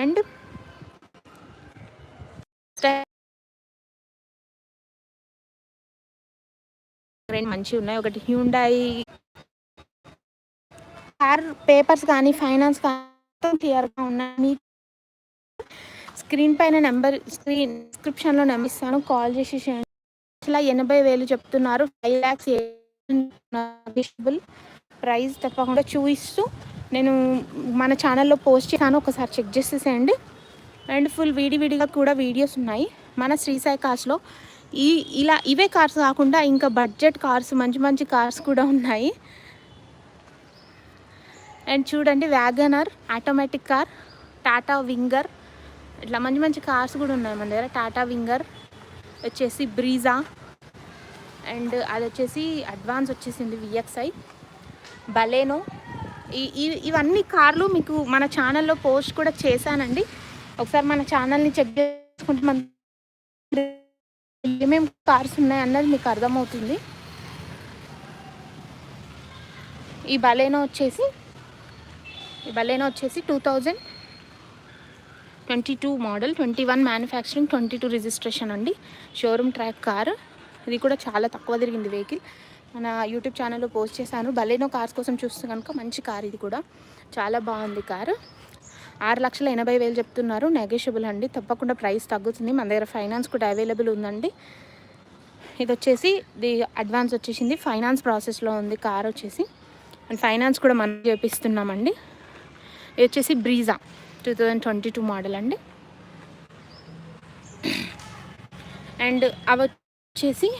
And రెండు మంచిగా ఉన్నాయి. ఒకటి హ్యూండాయి. కార్ పేపర్స్ కానీ ఫైనాన్స్ కానీ క్లియర్గా ఉన్నాయి. మీ స్క్రీన్ పైన నెంబర్ స్క్రీన్ డిస్క్రిప్షన్లో నెంబర్ ఇస్తాను. కాల్ చేసి చేయండి. ఎనభై వేలు చెప్తున్నారు. ఫైవ్ ల్యాక్స్ ప్రైస్ తప్పకుండా చూపిస్తూ నేను మన ఛానల్లో పోస్ట్ చేశాను ఒకసారి చెక్ చేసేసేయండి. అండ్ ఫుల్ విడివిడిగా కూడా వీడియోస్ ఉన్నాయి. మన శ్రీసాయి కార్స్లో ఈ ఇలా ఇవే కార్స్ కాకుండా ఇంకా బడ్జెట్ కార్స్ మంచి మంచి కార్స్ కూడా ఉన్నాయి. అండ్ చూడండి WagonR automatic car Tata Winger ఇట్లా మంచి మంచి కార్స్ కూడా ఉన్నాయి మన దగ్గర. టాటా వింగర్ వచ్చేసి బ్రీజా అండ్ అది వచ్చేసి అడ్వాన్స్ వచ్చేసింది విఎక్స్ఐ బలేనో ఇవన్నీ కార్లు మీకు మన ఛానల్లో పోస్ట్ కూడా చేశానండి. ఒకసారి మన ఛానల్ని చెక్ చేసుకుంటే మన ఏమేమి కార్స్ ఉన్నాయి అన్నది మీకు అర్థమవుతుంది. ఈ బలేనో వచ్చేసి ఈ బలేనో వచ్చేసి two thousand twenty two model twenty one manufacturing twenty two registration అండి. Showroom track car. ఇది కూడా చాలా తక్కువ తిరిగింది వెహికల్. మన యూట్యూబ్ ఛానల్లో పోస్ట్ చేశాను. బలేనో కార్స్ కోసం చూస్తే కనుక మంచి కార్ ఇది కూడా. చాలా బాగుంది కారు ఆరు లక్షల ఎనభై వేలు చెప్తున్నారు. నెగోషియబుల్ అండి. తప్పకుండా ప్రైస్ తగ్గుతుంది. మన దగ్గర ఫైనాన్స్ కూడా అవైలబుల్ ఉందండి. ఇది వచ్చేసి ది అడ్వాన్స్ వచ్చేసింది. ఫైనాన్స్ ప్రాసెస్లో ఉంది కార్ వచ్చేసి. అండ్ ఫైనాన్స్ కూడా మనం చేపిస్తున్నామండి. ఇది వచ్చేసి Brezza two thousand twenty two model అండి. అండ్ అవి వచ్చేసి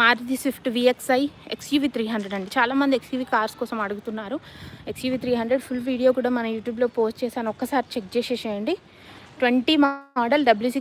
Maruti Swift VXI XUV three hundred అండి. చాలామంది ఎక్స్యూవి కార్స్ కోసం అడుగుతున్నారు. XUV three hundred full video కూడా మన యూట్యూబ్లో పోస్ట్ చేశాను ఒక్కసారి చెక్ చేసేసేయండి. Twenty model W six